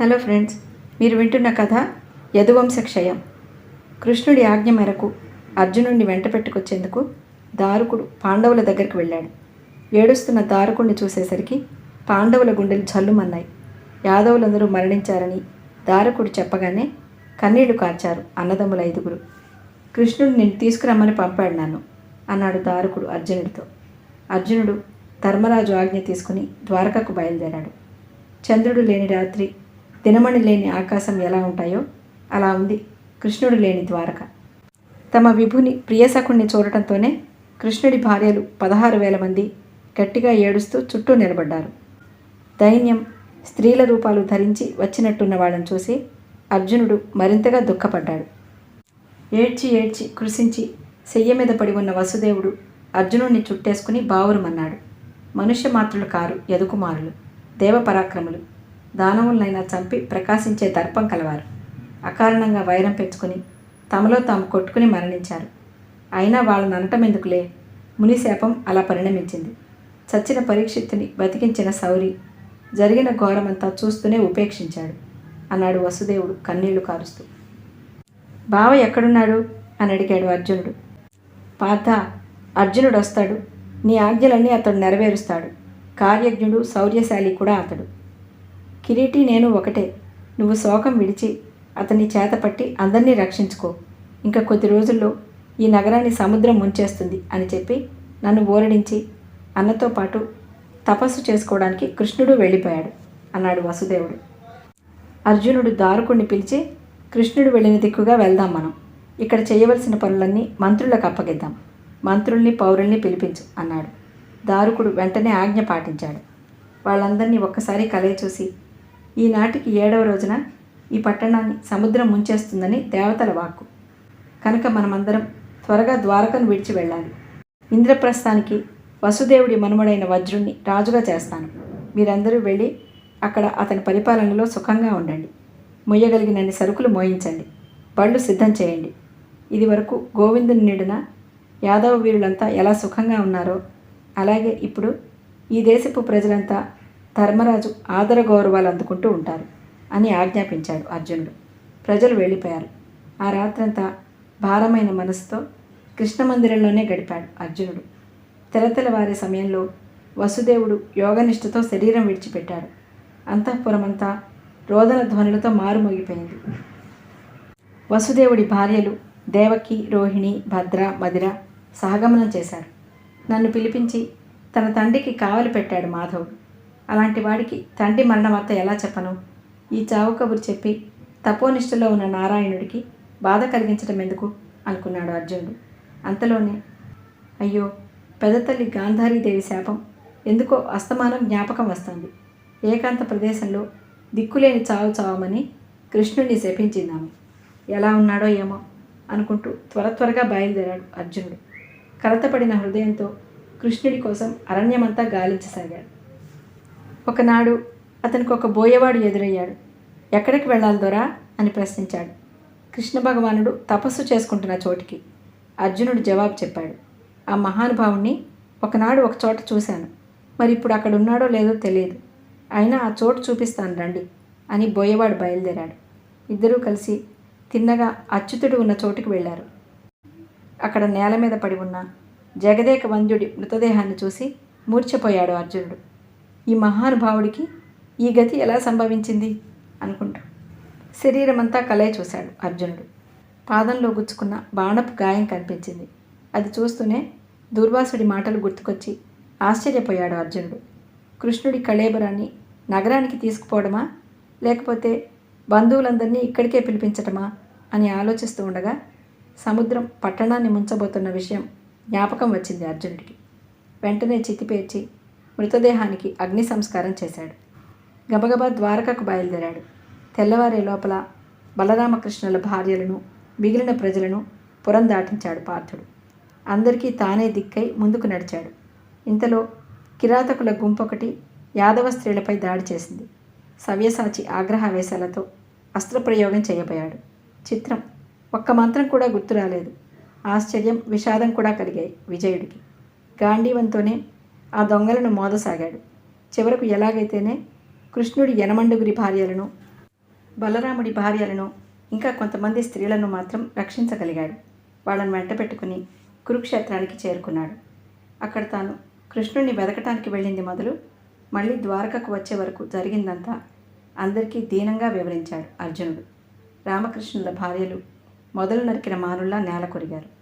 Hello friends మీరు వింటున్న కథ యదువంశ క్షయం కృష్ణుడి ఆజ్ఞ మేరకు అర్జునుడిని వెంట పెట్టుకొచ్చేందుకు దారుకుడు పాండవుల దగ్గరికి వెళ్ళాడు. ఏడుస్తున్న దారుకుడిని చూసేసరికి పాండవుల గుండెలు జల్లుమన్నాయి. యాదవులందరూ మరణించారని దారుకుడు చెప్పగానే కన్నీళ్ళు కార్చారు అన్నదమ్ముల ఐదుగురు. కృష్ణుడు నిన్ను తీసుకురమ్మని పంపాడు నన్ను అన్నాడు దారుకుడు అర్జునుడితో. అర్జునుడు ధర్మరాజు ఆజ్ఞ తీసుకుని ద్వారకకు బయలుదేరాడు. చంద్రుడు లేని రాత్రి దినమణి లేని ఆకాశం ఎలా ఉంటాయో అలా ఉంది కృష్ణుడు లేని ద్వారక. తమ విభుని ప్రియసకుణ్ణి చూడటంతోనే కృష్ణుడి భార్యలు పదహారు వేల మంది గట్టిగా ఏడుస్తూ చుట్టూ నిలబడ్డారు. దైన్యం స్త్రీల రూపాలు ధరించి వచ్చినట్టున్న వాళ్ళని చూసి అర్జునుడు మరింతగా దుఃఖపడ్డాడు. ఏడ్చి ఏడ్చి కృషించి సెయ్య మీద పడి ఉన్న వసుదేవుడు అర్జునుడిని చుట్టేసుకుని బావురుమన్నాడు. మనుష్య మాత్రులు కారు యదుకుమారులు దేవపరాక్రములు దానవులనైనా చంపి ప్రకాశించే దర్పం కలవారు. అకారణంగా వైరం పెంచుకుని తమలో తాము కొట్టుకుని మరణించారు. అయినా వాళ్ళని అనటం ఎందుకులే మునిశాపం అలా పరిణమించింది. చచ్చిన పరీక్షిత్తుని బతికించిన సౌరి జరిగిన ఘోరమంతా చూస్తూనే ఉపేక్షించాడు. అన్నాడు వసుదేవుడు కన్నీళ్ళు కారుస్తూ. బావ ఎక్కడున్నాడు? అని అడిగాడు అర్జునుడు. పాత అర్జునుడు వస్తాడు నీ ఆజ్ఞలన్నీ అతడు నెరవేరుస్తాడు. కార్యజ్ఞుడు శౌర్యశాలి కూడా అతడు. కిరీటి నేను ఒకటే. నువ్వు శోకం విడిచి అతన్ని చేతపట్టి అందరినీ రక్షించుకో. ఇంకా కొద్ది రోజుల్లో ఈ నగరాన్ని సముద్రం ముంచేస్తుంది అని చెప్పి నన్ను ఓరడించి అన్నతో పాటు తపస్సు చేసుకోవడానికి కృష్ణుడు వెళ్ళిపోయాడు అన్నాడు వసుదేవుడు. అర్జునుడు దారుకుణ్ణి పిలిచి కృష్ణుడు వెళ్ళిన దిక్కుగా వెళ్దాం మనం. ఇక్కడ చేయవలసిన పనులన్నీ మంత్రులకు అప్పగిద్దాం. మంత్రుల్ని పౌరుల్ని పిలిపించు అన్నాడు. దారుకుడు వెంటనే ఆజ్ఞ పాటించాడు. వాళ్ళందరినీ ఒక్కసారి కలయి చూసి ఈనాటికి ఏడవ రోజున ఈ పట్టణాన్ని సముద్రం ముంచేస్తుందని దేవతల వాక్కు. కనుక మనమందరం త్వరగా ద్వారకను విడిచి వెళ్ళాలి. ఇంద్రప్రస్థానికి వసుదేవుడి మనుమడైన వజ్రుణ్ణి రాజుగా చేస్తాను. మీరందరూ వెళ్ళి అక్కడ అతని పరిపాలనలో సుఖంగా ఉండండి. మొయ్యగలిగినన్ని సరుకులు మోయించండి. బళ్ళు సిద్ధం చేయండి. ఇది వరకు గోవిందుని నీడిన యాదవ వీరులంతా ఎలా సుఖంగా ఉన్నారో అలాగే ఇప్పుడు ఈ దేశపు ప్రజలంతా ధర్మరాజు ఆదర గౌరవాలు అందుకుంటూ ఉంటారు అని ఆజ్ఞాపించాడు అర్జునుడు. ప్రజలు వెళ్ళిపోయారు. ఆ రాత్రంతా భారమైన మనసుతో కృష్ణ మందిరంలోనే గడిపాడు అర్జునుడు. తెలతెలవారే సమయంలో వసుదేవుడు యోగనిష్టతో శరీరం విడిచిపెట్టాడు. అంతఃపురమంతా రోదన ధ్వనులతో మారుమోగిపోయింది. వసుదేవుడి భార్యలు దేవకి రోహిణి భద్ర మదిర సహగమనం చేశారు. నన్ను పిలిపించి తన తండ్రికి కావలి పెట్టాడు మాధవుడు. అలాంటి వాడికి తండ్రి మరణవార్త ఎలా చెప్పను? ఈ చావు కబురు చెప్పి తపోనిష్టలో ఉన్న నారాయణుడికి బాధ కలిగించడం ఎందుకు? అనుకున్నాడు అర్జునుడు. అంతలోనే అయ్యో పెదతల్లి గాంధారీదేవి శాపం. ఎందుకో అస్తమానం జ్ఞాపకం వస్తుంది. ఏకాంత ప్రదేశంలో దిక్కులేని చావు చావమని కృష్ణుడిని శపించిందాము. ఎలా ఉన్నాడో ఏమో అనుకుంటూ త్వర త్వరగా బయలుదేరాడు అర్జునుడు. కలతపడిన హృదయంతో కృష్ణుడి కోసం అరణ్యమంతా గాలించసాగాడు. ఒకనాడు అతనికి ఒక బోయవాడు ఎదురయ్యాడు. ఎక్కడికి వెళ్ళాలి దొరా? అని ప్రశ్నించాడు. కృష్ణ భగవానుడు తపస్సు చేసుకుంటున్న చోటికి అర్జునుడు జవాబు చెప్పాడు. ఆ మహానుభావుణ్ణి ఒకనాడు ఒక చోట చూశాను. మరి ఇప్పుడు అక్కడ ఉన్నాడో లేదో తెలియదు. అయినా ఆ చోటు చూపిస్తాను రండి అని బోయవాడు బయలుదేరాడు. ఇద్దరూ కలిసి తిన్నగా అచ్యుతుడు ఉన్న చోటుకు వెళ్ళారు. అక్కడ నేల మీద పడి ఉన్న జగదేక వంద్యుడి మృతదేహాన్ని చూసి మూర్ఛపోయాడు అర్జునుడు. ఈ మహానుభావుడికి ఈ గతి ఎలా సంభవించింది అనుకుంటూ. శరీరమంతా కలయ చూశాడు అర్జునుడు. పాదంలో గుచ్చుకున్న బాణపు గాయం కనిపించింది. అది చూస్తూనే దుర్వాసుడి మాటలు గుర్తుకొచ్చి ఆశ్చర్యపోయాడు అర్జునుడు. కృష్ణుడి కళేబరాన్ని నగరానికి తీసుకుపోవడమా? లేకపోతే బంధువులందరినీ ఇక్కడికే పిలిపించటమా? అని ఆలోచిస్తూ ఉండగా సముద్రం పట్టణాన్ని ముంచబోతున్న విషయం జ్ఞాపకం వచ్చింది అర్జునుడికి. వెంటనే చితిపేర్చి మృతదేహానికి అగ్ని సంస్కారం చేశాడు. గబగబా ద్వారకకు బయలుదేరాడు. తెల్లవారే లోపల బలరామకృష్ణుల భార్యలను మిగిలిన ప్రజలను పురం దాటించాడు పార్థుడు. అందరికీ తానే దిక్కై ముందుకు నడిచాడు. ఇంతలో కిరాతకుల గుంపొకటి యాదవ స్త్రీలపై దాడి చేసింది. సవ్యసాచి ఆగ్రహావేశాలతో అస్త్రప్రయోగం చేయబోయాడు. చిత్రం. ఒక్క మంత్రం కూడా గుర్తు రాలేదు. ఆశ్చర్యం విషాదం కూడా కలిగాయి విజయుడికి. గాంధీవంతోనే ఆ దొంగలను మోదసాగాడు. చివరకు ఎలాగైతేనే కృష్ణుడి యనమండుగురి భార్యలను బలరాముడి భార్యలను ఇంకా కొంతమంది స్త్రీలను మాత్రం రక్షించగలిగాడు. వాళ్ళను వెంట పెట్టుకుని కురుక్షేత్రానికి చేరుకున్నాడు. అక్కడ తాను కృష్ణుణ్ణి వెదకటానికి వెళ్ళింది మొదలు మళ్ళీ ద్వారకకు వచ్చే వరకు జరిగిందంతా అందరికీ దీనంగా వివరించాడు అర్జునుడు. రామకృష్ణుల భార్యలు మొదలు నరికిన మానుల్లా నేల కొరిగారు.